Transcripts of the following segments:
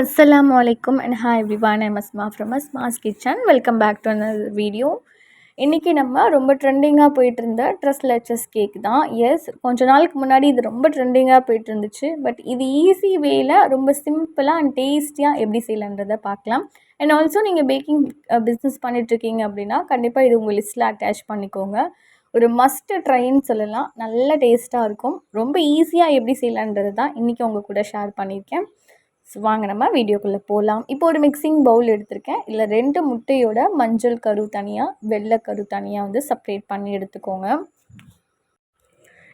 Assalamu alaikum and hi everyone. I'm Asma from Asma's kitchen welcome back to another video இன்றைக்கி நம்ம ரொம்ப ட்ரெண்டிங்காக போயிட்டு இருந்த ட்ரெஸ் லெச்சஸ் கேக் தான். எஸ் கொஞ்ச நாளுக்கு முன்னாடி இது ரொம்ப ட்ரெண்டிங்காக போயிட்டு இருந்துச்சு. பட் இது ஈஸி வேயில் ரொம்ப சிம்பிளாக அண்ட் டேஸ்டியாக எப்படி செய்யலான்றதை பார்க்கலாம். அண்ட் ஆல்சோ நீங்கள் பேக்கிங் பிஸ்னஸ் பண்ணிகிட்ருக்கீங்க அப்படின்னா கண்டிப்பாக இது உங்கள் லிஸ்ட்டில் அட்டாச் பண்ணிக்கோங்க. ஒரு மஸ்ட்டு ட்ரைன்னு சொல்லலாம். நல்ல டேஸ்ட்டாக இருக்கும். ரொம்ப ஈஸியாக எப்படி செய்யலான்றது தான் இன்றைக்கி உங்கள் கூட ஷேர் பண்ணியிருக்கேன். ஸோ வாங்க நம்ம வீடியோக்குள்ளே போகலாம் இப்போ ஒரு மிக்சிங் பவுல் எடுத்திருக்கேன். இல்லை ரெண்டு முட்டையோட மஞ்சள் கரு தனியாக வெள்ளை கரு தனியாக வந்து செப்ரேட் பண்ணி எடுத்துக்கோங்க.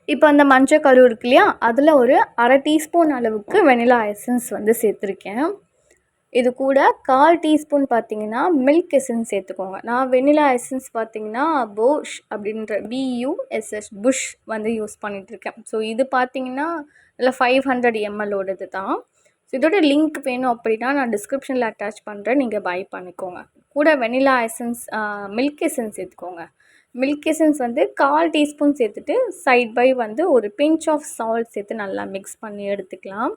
இப்போ அந்த மஞ்சள் கரு இருக்கு இல்லையா? அதில் ஒரு அரை டீஸ்பூன் அளவுக்கு வெனிலா எசன்ஸ் வந்து சேர்த்துருக்கேன். இது கூட கால் டீஸ்பூன் பார்த்தீங்கன்னா மில்க் எசன்ஸ் சேர்த்துக்கோங்க. நான் வெனிலா எசன்ஸ் பார்த்தீங்கன்னா போஷ் அப்படின்ற பியூஎஸ்எஸ் புஷ் வந்து யூஸ் பண்ணிகிட்ருக்கேன் ஸோ இது பார்த்தீங்கன்னா இல்லை ஃபைவ் ஹண்ட்ரட் எம்எல்லோடது தான் இதோட லிங்க் வேணும் அப்படின்னா நான் டிஸ்கிரிப்ஷனில் அட்டாச் பண்ணுறேன் நீங்கள் பை பண்ணிக்கோங்க. கூட வெனிலா எசன்ஸ் மில்க் எசன்ஸ் சேர்த்துக்கோங்க. மில்க் எசன்ஸ் வந்து கால் டீஸ்பூன் சேர்த்துட்டு சைட் பை வந்து ஒரு பிஞ்ச் ஆஃப் சால்ட் சேர்த்து நல்லா மிக்ஸ் பண்ணி எடுத்துக்கலாம்.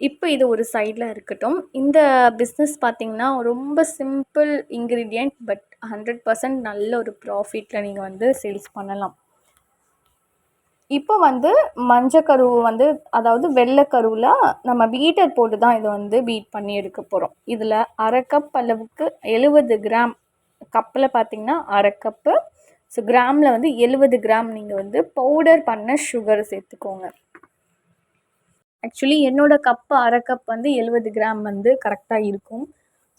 இப்போ இது ஒரு சைடில் இருக்கட்டும். இந்த பிஸ்னஸ் பார்த்திங்கன்னா ரொம்ப simple ingredient but hundred percent நல்ல ஒரு ப்ராஃபிட்டில் நீங்கள் வந்து சேல்ஸ் பண்ணலாம். இப்போ வந்து மஞ்சக்கரு வந்து அதாவது வெள்ளைக்கருவில் நம்ம பீட்டர் போட்டு தான் இதை வந்து பீட் பண்ணி எடுக்க போகிறோம் இதில் அரை கப் அளவுக்கு எழுபது கிராம் கப்பில் பார்த்திங்கன்னா அரை கப்பு ஸோ கிராமில் வந்து எழுபது கிராம் நீங்கள் வந்து பவுடர் பண்ண சுகர் சேர்த்துக்கோங்க. ஆக்சுவலி என்னோடய கப்பு அரை கப் வந்து எழுபது கிராம் வந்து கரெக்டாக இருக்கும்.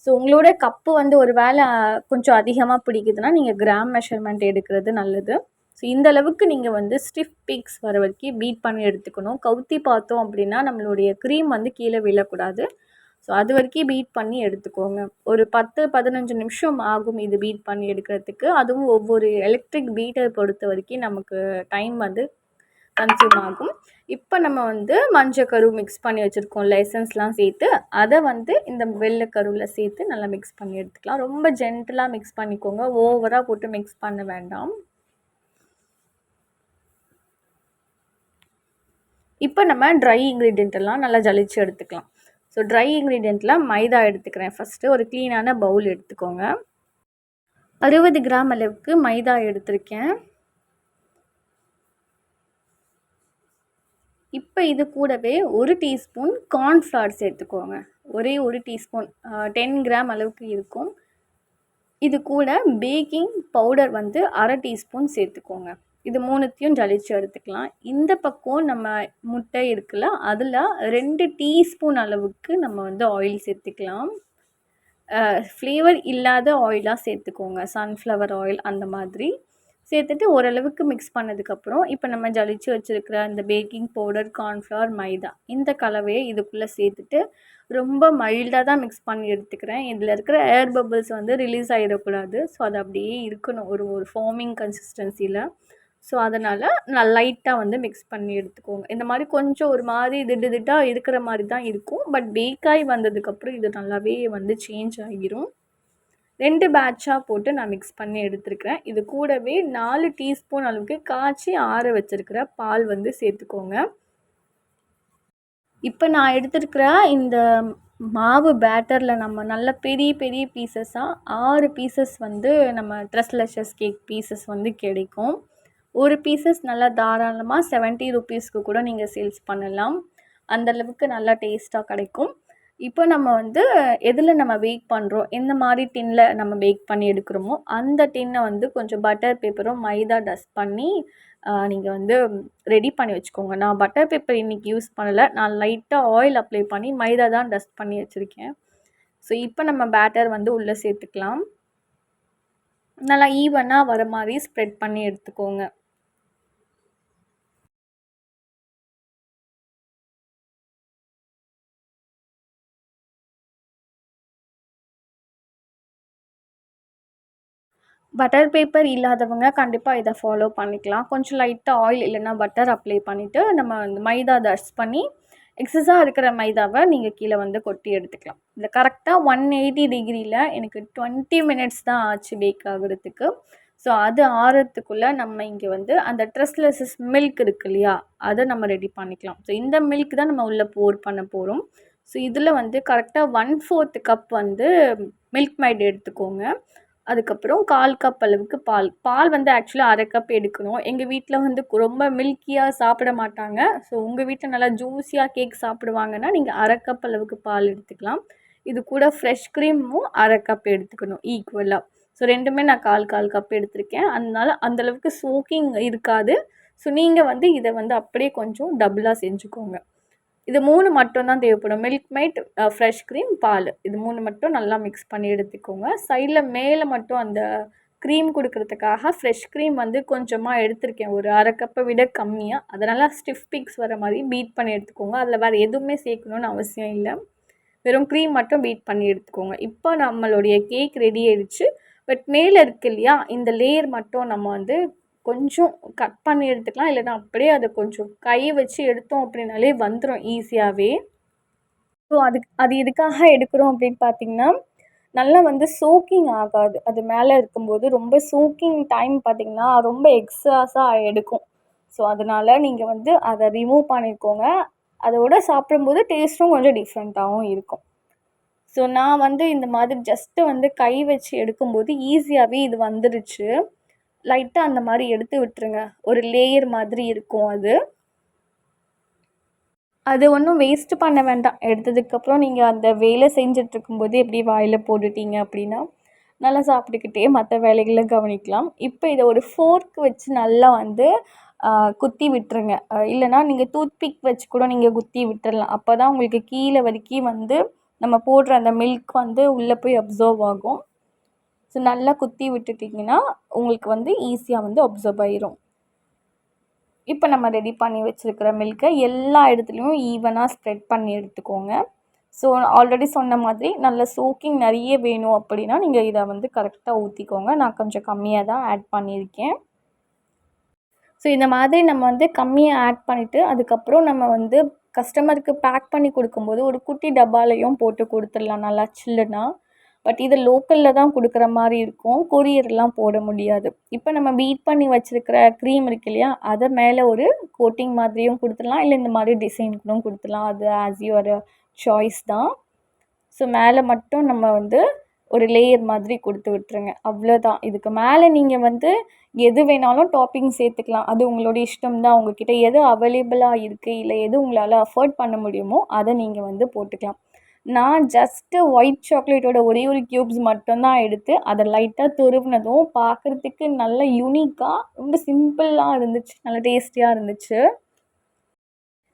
ஸோ உங்களோட கப்பு வந்து ஒரு வேளை கொஞ்சம் அதிகமாக பிடிக்குதுன்னா நீங்கள் கிராம் மெஷர்மெண்ட் எடுக்கிறது நல்லது. ஸோ இந்த அளவுக்கு நீங்கள் வந்து ஸ்டிஃப் பீக்ஸ் வர வரைக்கும் பீட் பண்ணி எடுத்துக்கணும். கவுத்தி பார்த்தோம் அப்படின்னா நம்மளுடைய க்ரீம் வந்து கீழே விழக்கூடாது. ஸோ அது வரைக்கும் பீட் பண்ணி எடுத்துக்கோங்க. ஒரு பத்து பதினஞ்சு நிமிஷம் ஆகும் இது பீட் பண்ணி எடுக்கிறதுக்கு. அதுவும் ஒவ்வொரு எலக்ட்ரிக் பீட்டர் பொறுத்த வரைக்கும் நமக்கு டைம் வந்து கன்சியூம் ஆகும். இப்போ நம்ம வந்து மஞ்சள் கரு மிக்ஸ் பண்ணி வச்சுருக்கோம். எசன்ஸ்லாம் சேர்த்து அதை வந்து இந்த வெள்ளை கருவில் சேர்த்து நல்லா மிக்ஸ் பண்ணி எடுத்துக்கலாம். ரொம்ப ஜென்டலாக மிக்ஸ் பண்ணிக்கோங்க. ஓவராக போட்டு மிக்ஸ் பண்ண வேண்டாம். இப்போ நம்ம ட்ரை இன்க்ரீடியன்ட் எல்லாம் நல்லா ஜலிச்சு எடுத்துக்கலாம். ஸோ ட்ரை இன்க்ரீடியண்ட்டில் மைதா எடுத்துக்கிறேன். ஃபஸ்ட்டு ஒரு க்ளீனான பவுல் எடுத்துக்கோங்க. அறுபது கிராம் அளவுக்கு மைதா எடுத்திருக்கேன். இப்போ இது கூடவே ஒரு டீஸ்பூன் கார்ன்ஃப்ளவர் சேர்த்துக்கோங்க. ஒரே ஒரு டீஸ்பூன் டென் கிராம் அளவுக்கு இருக்கும். இது கூட பேக்கிங் பவுடர் வந்து அரை டீஸ்பூன் சேர்த்துக்கோங்க. இது மூணுத்தையும் ஜலிச்சு எடுத்துக்கலாம். இந்த பக்கம் நம்ம முட்டை இருக்குல்ல அதில் ரெண்டு டீஸ்பூன் அளவுக்கு நம்ம வந்து ஆயில் சேர்த்துக்கலாம். ஃப்ளேவர் இல்லாத ஆயிலாக சேர்த்துக்கோங்க. சன்ஃப்ளவர் ஆயில் அந்த மாதிரி. சேர்த்துட்டு ஓரளவுக்கு மிக்ஸ் பண்ணதுக்கப்புறம் இப்போ நம்ம ஜலிச்சு வச்சுருக்கிற இந்த பேக்கிங் பவுடர் கார்ன்ஃப்ளவர் மைதா இந்த கலவையை இதுக்குள்ளே சேர்த்துட்டு ரொம்ப மைல்டாக தான் மிக்ஸ் பண்ணி எடுத்துக்கிறேன். இதில் இருக்கிற ஏர் பபிள்ஸ் வந்து ரிலீஸ் ஆகிடக்கூடாது ஸோ அது அப்படியே இருக்கணும். ஒரு ஒரு ஃபார்மிங் கன்சிஸ்டன்சியில் ஸோ அதனால் நான் லைட்டாக வந்து மிக்ஸ் பண்ணி எடுத்துக்கோங்க. இந்த மாதிரி கொஞ்சம் ஒரு மாதிரி திட்டு திட்டாக இருக்கிற மாதிரி தான் இருக்கும். பட் பேக்காய் வந்ததுக்கப்புறம் இது நல்லாவே வந்து சேஞ்ச் ஆகிரும். ரெண்டு பேட்சாக போட்டு நான் மிக்ஸ் பண்ணி எடுத்துருக்கிறேன். இது கூடவே நாலு டீஸ்பூன் அளவுக்கு காய்ச்சி ஆற வச்சுருக்கிற பால் வந்து சேர்த்துக்கோங்க. இப்போ நான் எடுத்துருக்கிற இந்த மாவு பேட்டரில் நம்ம நல்ல பெரிய பெரிய பீசஸாக ஆறு பீசஸ் வந்து நம்ம ட்ரெஸ் லெஷஸ் கேக் பீசஸ் வந்து கிடைக்கும். ஒரு பீசஸ் நல்லா தாராளமாக செவன்ட்டி ருப்பீஸ்க்கு கூட நீங்கள் சேல்ஸ் பண்ணலாம். அந்தளவுக்கு நல்லா டேஸ்ட்டாக கிடைக்கும். இப்போ நம்ம வந்து எதில் நம்ம பேக் பண்ணுறோம் எந்த மாதிரி டின்னில் நம்ம பேக் பண்ணி எடுக்கிறோமோ அந்த டின்னை வந்து கொஞ்சம் பட்டர் பேப்பரும் மைதா டஸ்ட் பண்ணி நீங்கள் வந்து ரெடி பண்ணி வச்சுக்கோங்க. நான் பட்டர் பேப்பர் இன்றைக்கி யூஸ் பண்ணலை. நான் லைட்டாக ஆயில் அப்ளை பண்ணி மைதா தான் டஸ்ட் பண்ணி வச்சுருக்கேன். ஸோ இப்போ நம்ம பேட்டர் வந்து உள்ளே சேர்த்துக்கலாம். நல்லா ஈவனாக வர மாதிரி ஸ்ப்ரெட் பண்ணி எடுத்துக்கோங்க. பட்டர் பேப்பர் இல்லாதவங்க கண்டிப்பாக இதை ஃபாலோ பண்ணிக்கலாம். கொஞ்சம் லைட்டாக ஆயில் இல்லைன்னா பட்டர் அப்ளை பண்ணிவிட்டு நம்ம அந்த மைதா டஸ்ட் பண்ணி எக்ஸஸாக இருக்கிற மைதாவை நீங்கள் கீழே வந்து கொட்டி எடுத்துக்கலாம். இந்த கரெக்டாக ஒன் எயிட்டி டிகிரியில் எனக்கு டுவெண்ட்டி மினிட்ஸ் தான் ஆச்சு பேக் ஆகுறதுக்கு. ஸோ அது ஆறுறதுக்குள்ளே நம்ம இங்கே வந்து அந்த ட்ரெஸ்லெஸஸ் மில்க் இருக்கு இல்லையா அதை நம்ம ரெடி பண்ணிக்கலாம். ஸோ இந்த மில்க் தான் நம்ம உள்ளே போர் பண்ண போகிறோம் ஸோ இதில் வந்து கரெக்டாக ஒன் ஃபோர்த்து கப் வந்து மில்க் மைட் எடுத்துக்கோங்க. அதுக்கப்புறம் கால் கப் அளவுக்கு பால். பால் வந்து ஆக்சுவலாக அரை கப் எடுக்கணும். எங்கள் வீட்டில் வந்து ரொம்ப மில்கியாக சாப்பிட மாட்டாங்க. ஸோ உங்கள் வீட்டில் நல்லா ஜூஸியாக கேக் சாப்பிடுவாங்கன்னா நீங்கள் அரை கப் அளவுக்கு பால் எடுத்துக்கலாம். இது கூட ஃப்ரெஷ் க்ரீமும் அரை கப் எடுத்துக்கணும் ஈக்குவலாக ஸோ ரெண்டுமே நான் கால் கால் கப் எடுத்திருக்கேன். அதனால அந்தளவுக்கு சோக்கிங் இருக்காது. ஸோ நீங்கள் வந்து இதை வந்து அப்படியே கொஞ்சம் டபுளாக செஞ்சுக்கோங்க. இது மூணு மட்டும் தான் தேவைப்படும். மில்க் மைட் ஃப்ரெஷ் க்ரீம் பால். இது மூணு மட்டும் நல்லா மிக்ஸ் பண்ணி எடுத்துக்கோங்க. சைடில் மேலே மட்டும் அந்த க்ரீம் கொடுக்கறதுக்காக ஃப்ரெஷ் க்ரீம் வந்து கொஞ்சமாக எடுத்திருக்கேன். ஒரு அரை கப்பை விட கம்மியாக அதனால் ஸ்டிஃப் பிக்ஸ் வர மாதிரி பீட் பண்ணி எடுத்துக்கோங்க. அதில் வேறு எதுவுமே சேர்க்கணுன்னு அவசியம் இல்லை. வெறும் க்ரீம் மட்டும் பீட் பண்ணி எடுத்துக்கோங்க. இப்போ நம்மளுடைய கேக் ரெடி ஆயிடுச்சு. பட் மேலே இருக்கு இல்லையா? இந்த லேயர் மட்டும் நம்ம வந்து கொஞ்சம் கட் பண்ணி எடுத்துக்கலாம். இல்லைனா அப்படியே அதை கொஞ்சம் கை வச்சு எடுத்தோம் அப்படின்னாலே வந்துடும் ஈஸியாகவே ஸோ அதுக்கு அது எதுக்காக எடுக்கிறோம் அப்படின்னு பார்த்தீங்கன்னா நல்லா வந்து சோக்கிங் ஆகாது. அது மேலே இருக்கும்போது ரொம்ப சோக்கிங் டைம் பார்த்திங்கன்னா ரொம்ப எக்ஸாஸாக எடுக்கும். ஸோ அதனால் நீங்கள் வந்து அதை ரிமூவ் பண்ணிக்கோங்க. அதோட சாப்பிடும்போது டேஸ்ட்டும் கொஞ்சம் டிஃப்ரெண்ட்டாகவும் இருக்கும். ஸோ நான் வந்து இந்த மாதிரி ஜஸ்ட்டு வந்து கை வச்சு எடுக்கும்போது ஈஸியாகவே இது வந்துடுச்சு லைட்டாக அந்த மாதிரி எடுத்து விட்டுருங்க. ஒரு லேயர் மாதிரி இருக்கும் அது. அது ஒன்றும் வேஸ்ட்டு பண்ண வேண்டாம். எடுத்ததுக்கப்புறம் நீங்கள் அந்த வேலை செஞ்சிட்ருக்கும்போது எப்படி வாயில் போட்டுட்டீங்க அப்படின்னா நல்லா சாப்பிட்டுக்கிட்டே மற்ற வேலைகளை கவனிக்கலாம். இப்போ இதை ஒரு ஃபோர்க் வச்சு நல்லா வந்து குத்தி விட்டுருங்க. இல்லைனா நீங்கள் டூத்பிக் வச்சு கூட நீங்கள் குத்தி விட்டுடலாம் அப்போ தான் உங்களுக்கு கீழே வரைக்கும் வந்து நம்ம போடுற அந்த மில்க் வந்து உள்ளே போய் அப்சர்வ் ஆகும். ஸோ நல்லா குத்தி விட்டுட்டிங்கன்னா உங்களுக்கு வந்து ஈஸியாக வந்து அப்சர்வ் ஆயிரும். இப்போ நம்ம ரெடி பண்ணி வச்சுருக்கிற மில்க்கை எல்லா இடத்துலையும் ஈவனாக ஸ்ப்ரெட் பண்ணி எடுத்துக்கோங்க. ஸோ ஆல்ரெடி சொன்ன மாதிரி நல்ல சோக்கிங் நிறைய வேணும் அப்படின்னா நீங்கள் இதை வந்து கரெக்டாக ஊற்றிக்கோங்க நான் கொஞ்சம் கம்மியாக தான் ஆட் பண்ணியிருக்கேன். ஸோ இந்த மாதிரி நம்ம வந்து கம்மியாக ஆட் பண்ணிவிட்டு அதுக்கப்புறம் நம்ம வந்து கஸ்டமருக்கு பேக் பண்ணி கொடுக்கும்போது ஒரு குட்டி டப்பாலையும் போட்டு கொடுத்துடலாம். நல்லா சில்லுனா பட் இது லோக்கலில் தான் கொடுக்குற மாதிரி இருக்கும். கொரியர்லாம் போட முடியாது. இப்போ நம்ம பீட் பண்ணி வச்சுருக்கிற க்ரீம் இருக்கு இல்லையா? அதை மேலே ஒரு கோட்டிங் மாதிரியும் கொடுத்துடலாம். இல்லை இந்த மாதிரி டிசைன் கூட கொடுத்துடலாம். அது ஆஸ் யுவர் சாய்ஸ் தான். ஸோ மேலே மட்டும் நம்ம வந்து ஒரு லேயர் மாதிரி கொடுத்து விட்டுருங்க. அவ்வளோதான் இதுக்கு மேலே நீங்கள் வந்து எது வேணாலும் டாப்பிங் சேர்த்துக்கலாம். அது உங்களோட இஷ்டம் தான். உங்ககிட்ட எது அவைலபிளாக இருக்குது இல்லை எது உங்களால் அஃபோர்ட் பண்ண முடியுமோ அதை நீங்கள் வந்து போட்டுக்கலாம். நான் ஜஸ்ட்டு ஒயிட் சாக்லேட்டோட ஒரே ஒரு க்யூப்ஸ் மட்டும்தான் எடுத்து அதை லைட்டாக துருவினதும் பார்க்குறதுக்கு நல்ல யூனிக்காக ரொம்ப சிம்பிளாக இருந்துச்சு. நல்ல டேஸ்டியாக இருந்துச்சு.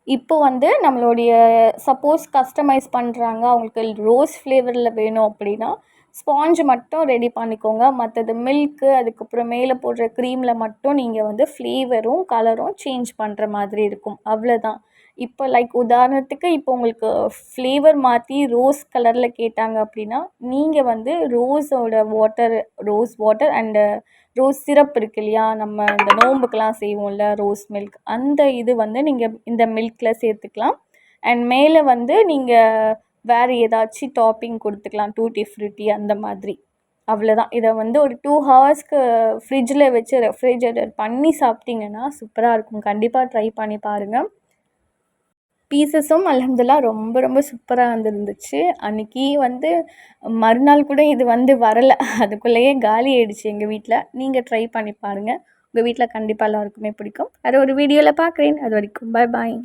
இப்போ வந்து நம்மளுடைய சப்போஸ் கஸ்டமைஸ் பண்ணுறாங்க அவங்களுக்கு ரோஸ் ஃப்ளேவரில் வேணும் அப்படின்னா ஸ்பாஞ்ச் மட்டும் ரெடி பண்ணிக்கோங்க. மற்றது மில்க்கு அதுக்கப்புறம் மேலே போடுற க்ரீமில் மட்டும் நீங்கள் வந்து ஃப்ளேவரும் கலரும் சேஞ்ச் பண்ணுற மாதிரி இருக்கும். அவ்வளோதான் இப்போ லைக் உதாரணத்துக்கு இப்போ உங்களுக்கு ஃப்ளேவர் மாற்றி ரோஸ் கலரில் கேட்டாங்க அப்படின்னா நீங்கள் வந்து ரோஸோட water rose water and rose syrup இருக்கு இல்லையா? நம்ம இந்த நோம்புக்கெலாம் செய்வோம்ல ரோஸ் மில்க் அந்த இது வந்து நீங்கள் இந்த மில்கில் சேர்த்துக்கலாம். அண்ட் மேலே வந்து நீங்கள் வேறு ஏதாச்சும் டாப்பிங் கொடுத்துக்கலாம் டூட்டி ஃப்ரூட்டி அந்த மாதிரி. அவ்வளோதான் இதை வந்து ஒரு டூ ஹவர்ஸ்க்கு ஃப்ரிட்ஜில் வச்சு ரெஃப்ரிஜரேட் பண்ணி சாப்பிட்டிங்கன்னா சூப்பராக இருக்கும். கண்டிப்பாக ட்ரை பண்ணி பாருங்கள் பீசஸும் அலமதுல்லா ரொம்ப ரொம்ப சூப்பராக வந்துருந்துச்சு. அன்றைக்கி வந்து மறுநாள் கூட இது வந்து வரலை. அதுக்குள்ளேயே காலி ஆயிடுச்சு எங்கள் வீட்டில் நீங்கள் ட்ரை பண்ணி பாருங்கள் உங்கள் வீட்டில் கண்டிப்பாக எல்லாருக்குமே பிடிக்கும். வேறு ஒரு வீடியோவில் பார்க்குறேன் அது வரைக்கும் பாய் பாய்